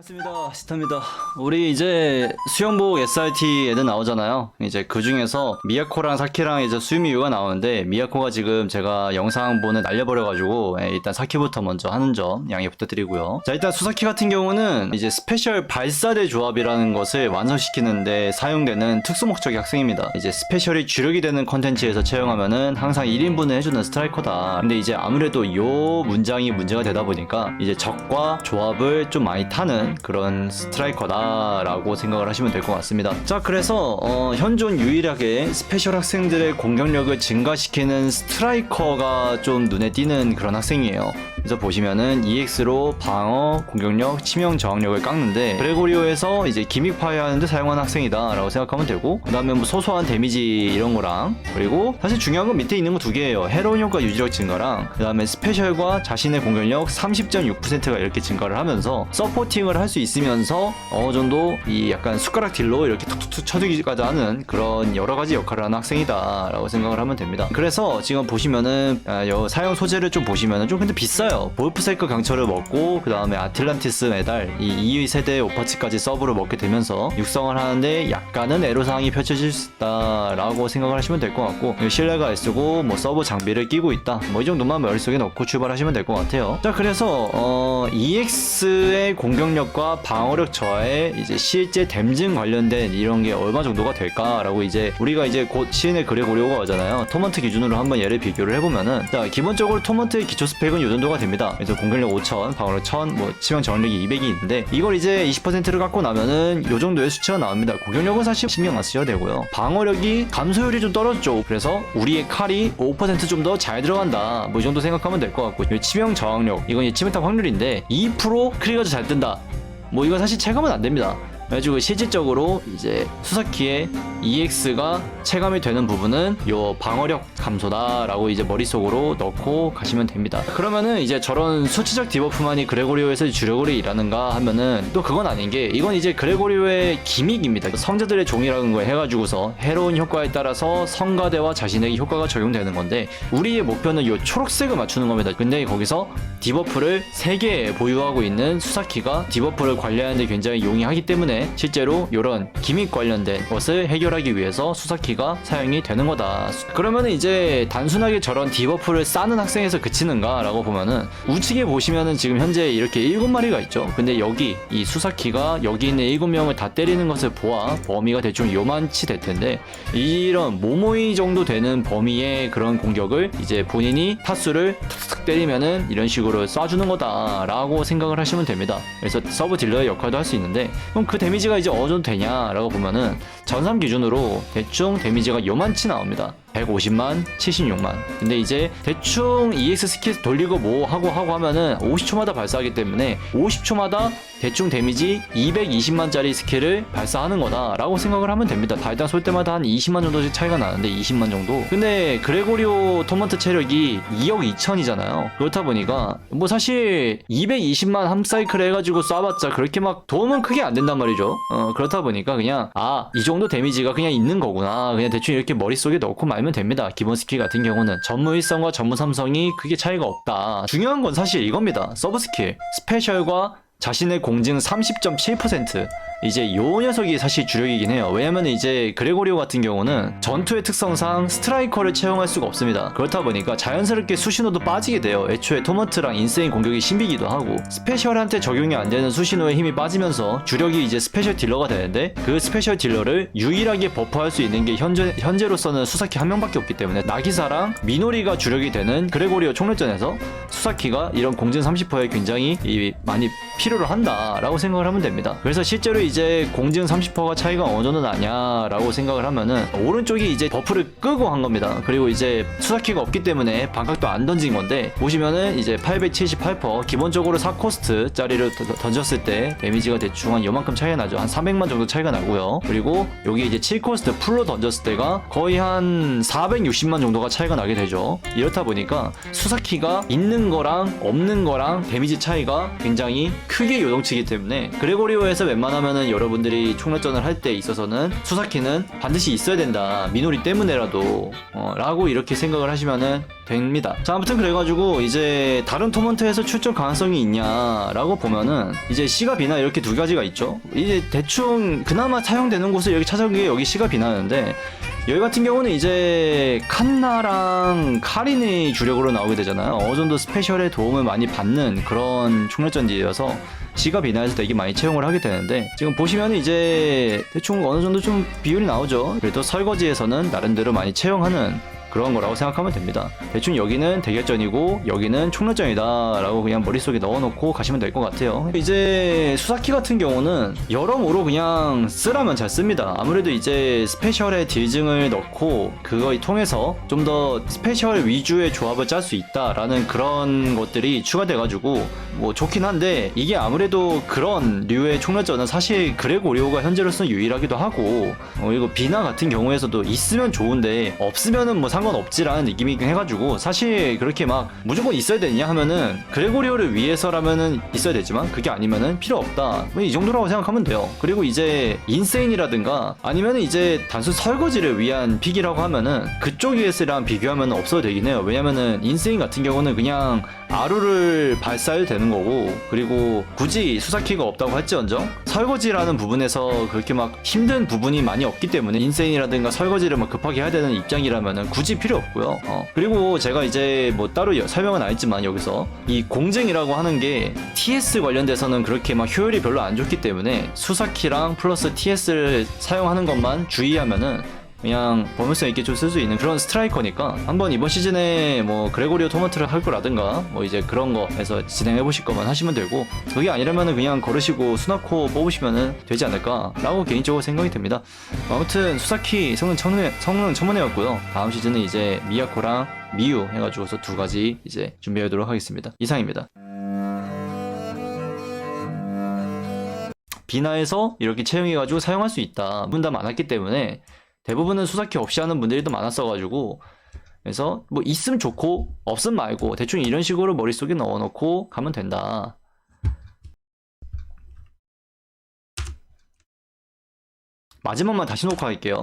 반갑습니다. 시타입니다. 우리 이제 수영복 SRT 애들 나오잖아요. 이제 그 중에서 미야코랑 사키랑 이제 수유미유가 나오는데 미야코가 지금 제가 영상 보는 날려버려가지고 예, 일단 사키부터 먼저 하는 점 양해 부탁드리고요. 자 일단 수사키 같은 경우는 이제 스페셜 발사대 조합이라는 것을 완성시키는데 사용되는 특수 목적의 학생입니다. 이제 스페셜이 주력이 되는 컨텐츠에서 채용하면은 항상 1인분을 해주는 스트라이커다. 근데 이제 아무래도 요 문장이 문제가 되다 보니까 이제 적과 조합을 좀 많이 타는 그런 스트라이커다라고 생각을 하시면 될 것 같습니다. 자, 그래서 어, 현존 유일하게 스페셜 학생들의 공격력을 증가시키는 스트라이커가 좀 눈에 띄는 그런 학생이에요. 그래서 보시면은 EX로 방어, 공격력, 치명 저항력을 깎는데 그레고리오에서 이제 기믹 파괴하는데 사용하는 학생이다라고 생각하면 되고 그 다음에 뭐 소소한 데미지 이런 거랑 그리고 사실 중요한 건 밑에 있는 거 두 개예요. 헤로인 효과 유지력 증가랑 그 다음에 스페셜과 자신의 공격력 30.6%가 이렇게 증가를 하면서 서포팅을 할 수 있으면서 어느 정도 이 약간 숟가락 딜로 이렇게 툭툭툭 쳐주기까지 하는 그런 여러 가지 역할을 하는 학생이다라고 생각을 하면 됩니다. 그래서 지금 보시면은 아, 여 사용 소재를 좀 보시면은 좀 근데 비싸요. 볼프사이클 강철을 먹고 그 다음에 아틀란티스 메달 이 2위 세대 오파츠까지 서브를 먹게 되면서 육성을 하는데 약간은 애로사항이 펼쳐질 수 있다라고 생각을 하시면 될 것 같고 신뢰가 S고 뭐 서브 장비를 끼고 있다 뭐 이 정도만 머릿속에 넣고 출발하시면 될 것 같아요. 자 그래서 어, EX의 공격력 과 방어력 저하에 이제 실제 댐증 관련된 이런 게 얼마 정도가 될까라고 이제 우리가 이제 곧 시인의 그레고리오가 오잖아요. 토먼트 기준으로 한번 얘를 비교를 해보면은 자 기본적으로 토먼트의 기초 스펙은 이 정도가 됩니다. 그래서 공격력 5000, 방어력 1000, 뭐 치명 저항력이 200이 있는데 이걸 이제 20%를 갖고 나면은 이 정도의 수치가 나옵니다. 공격력은 사실 신경 안 쓰셔도 되고요. 방어력이 감소율이 좀 떨어졌죠. 그래서 우리의 칼이 5%좀 더 잘 들어간다. 뭐 이 정도 생각하면 될 것 같고 이 치명 저항력 이건 치명타 확률인데 2% 크리가 잘 뜬다. 뭐 이건 사실 체감은 안 됩니다. 그래가지고 실질적으로 이제 수사키의 EX가 체감이 되는 부분은 요 방어력 감소다라고 이제 머릿속으로 넣고 가시면 됩니다. 그러면은 이제 저런 수치적 디버프만이 그레고리오에서 주력으로 일하는가 하면은 또 그건 아닌 게 이건 이제 그레고리오의 기믹입니다. 성자들의 종이라는 걸 해가지고서 해로운 효과에 따라서 성가대와 자신에게 효과가 적용되는 건데 우리의 목표는 요 초록색을 맞추는 겁니다. 근데 거기서 디버프를 3개 보유하고 있는 수사키가 디버프를 관리하는데 굉장히 용이하기 때문에 실제로 이런 기믹 관련된 것을 해결하기 위해서 수사키가 사용이 되는 거다. 그러면은 이제 단순하게 저런 디버프를 쌓는 학생에서 그치는가 라고 보면은 우측에 보시면은 지금 현재 이렇게 7마리가 있죠. 근데 여기 이 수사키가 여기 있는 7명을 다 때리는 것을 보아 범위가 대충 요만치 될 텐데 이런 모모이 정도 되는 범위의 그런 공격을 이제 본인이 타수를 툭툭 때리면은 이런 식으로 쏴주는 거다라고 생각을 하시면 됩니다. 그래서 서브 딜러의 역할도 할 수 있는데 그럼 그 데미지가 이제 어느 정도 되냐라고 보면은 전삼 기준으로 대충 데미지가 요만치 나옵니다. 150만, 76만. 근데 이제 대충 EX 스킬 돌리고 뭐 하고 하고 하면은 50초마다 발사하기 때문에 50초마다 대충 데미지 220만짜리 스킬을 발사하는 거다라고 생각을 하면 됩니다. 달당 쏠 때마다 한 20만 정도씩 차이가 나는데 20만 정도. 근데 그레고리오 토먼트 체력이 2억 2천이잖아요. 그렇다 보니까 뭐 사실 220만 한 사이클 해가지고 쏴봤자 그렇게 막 도움은 크게 안 된단 말이죠. 어 그렇다 보니까 그냥 아 이 정도 데미지가 그냥 있는 거구나. 그냥 대충 이렇게 머릿속에 넣고 말면 됩니다. 기본 스킬 같은 경우는 전무 일성과 전무 삼성이 크게 차이가 없다. 중요한 건 사실 이겁니다. 서브 스킬 스페셜과 자신의 공증 30.7% 이제 요 녀석이 사실 주력이긴 해요. 왜냐면 이제 그레고리오 같은 경우는 전투의 특성상 스트라이커를 채용할 수가 없습니다. 그렇다 보니까 자연스럽게 수신호도 빠지게 돼요. 애초에 토먼트랑 인세인 공격이 신비기도 하고 스페셜한테 적용이 안 되는 수신호의 힘이 빠지면서 주력이 이제 스페셜 딜러가 되는데 그 스페셜 딜러를 유일하게 버프할 수 있는 게 현재 현재로서는 수사키 한 명밖에 없기 때문에 나기사랑 미노리가 주력이 되는 그레고리오 총력전에서 수사키가 이런 공진 30%에 굉장히 이 많이 필요로 한다라고 생각을 하면 됩니다. 그래서 실제로 이제 공증 30%가 차이가 어느 정도 나냐라고 생각을 하면은 오른쪽이 이제 버프를 끄고 한 겁니다. 그리고 이제 수사키가 없기 때문에 반각도 안 던진 건데 보시면은 이제 878% 기본적으로 4코스트 짜리를 던졌을 때 데미지가 대충 한 요만큼 차이가 나죠. 한 300만 정도 차이가 나고요. 그리고 여기 이제 7코스트 풀로 던졌을 때가 거의 한 460만 정도가 차이가 나게 되죠. 이렇다 보니까 수사키가 있는 거랑 없는 거랑 데미지 차이가 굉장히 크게 요동치기 때문에 그레고리오에서 웬만하면은 여러분들이 총력전을 할 때 있어서는 수사키는 반드시 있어야 된다. 미노리 때문에라도. 어, 라고 이렇게 생각을 하시면은 됩니다. 자 아무튼 그래가지고 이제 다른 토먼트에서 출전 가능성이 있냐라고 보면은 이제 시가 비나 이렇게 두 가지가 있죠. 이제 대충 그나마 사용되는 곳을 여기 찾아온 게 여기 시가 비나는데 여기 같은 경우는 이제 칸나랑 카린이 주력으로 나오게 되잖아요. 어느 정도 스페셜의 도움을 많이 받는 그런 총력전지여서 시가 비나에서 되게 많이 채용을 하게 되는데 지금 보시면 이제 대충 어느 정도 좀 비율이 나오죠. 그래도 설거지에서는 나름대로 많이 채용하는 그런 거라고 생각하면 됩니다. 대충 여기는 대결전이고 여기는 총력전이다 라고 그냥 머릿속에 넣어놓고 가시면 될 것 같아요. 이제 수사키 같은 경우는 여러모로 그냥 쓰라면 잘 씁니다. 아무래도 이제 스페셜의 딜증을 넣고 그걸 통해서 좀 더 스페셜 위주의 조합을 짤 수 있다라는 그런 것들이 추가돼가지고 뭐 좋긴 한데 이게 아무래도 그런 류의 총력전은 사실 그레고리오가 현재로서는 유일하기도 하고 어, 그리고 비나 같은 경우에서도 있으면 좋은데 없으면은 뭐 상 관없지라는 느낌이긴 해가지고 사실 그렇게 막 무조건 있어야 되냐 하면은 그레고리오를 위해서라면은 있어야 되지만 그게 아니면은 필요 없다. 뭐 이 정도라고 생각하면 돼요. 그리고 이제 인세인이라든가 아니면은 이제 단순 설거지를 위한 픽이라고 하면은 그쪽 ES랑 비교하면 없어도 되긴 해요. 왜냐면은 인세인 같은 경우는 그냥 아루를 발사해도 되는 거고 그리고 굳이 수사키가 없다고 할지언정 설거지라는 부분에서 그렇게 막 힘든 부분이 많이 없기 때문에 인세인이라든가 설거지를 막 급하게 해야 되는 입장이라면은 굳이 필요 없고요 어. 그리고 제가 이제 뭐 따로 여- 설명은 안 했지만 여기서 이 공증이라고 하는 게 TS 관련돼서는 그렇게 막 효율이 별로 안 좋기 때문에 수사키랑 플러스 TS를 사용하는 것만 주의하면은 그냥 범용성 있게 좀 쓸 수 있는 그런 스트라이커니까 한번 이번 시즌에 뭐 그레고리오 토마트를 할 거라든가 뭐 이제 그런 거 해서 진행해 보실 거면 하시면 되고 그게 아니라면은 그냥 걸으시고 수나코 뽑으시면은 되지 않을까라고 개인적으로 생각이 듭니다. 아무튼 수사키 성능 청문회 성능 청문회였고요. 다음 시즌은 이제 미야코랑 미유 해가지고서 두 가지 이제 준비하도록 하겠습니다. 이상입니다. 비나에서 이렇게 채용해가지고 사용할 수 있다. 분다 많았기 때문에 대부분은 수사키 없이 하는 분들이 더 많았어가지고 그래서 뭐 있으면 좋고 없으면 말고 대충 이런 식으로 머릿속에 넣어놓고 가면 된다. 마지막만 다시 녹화할게요.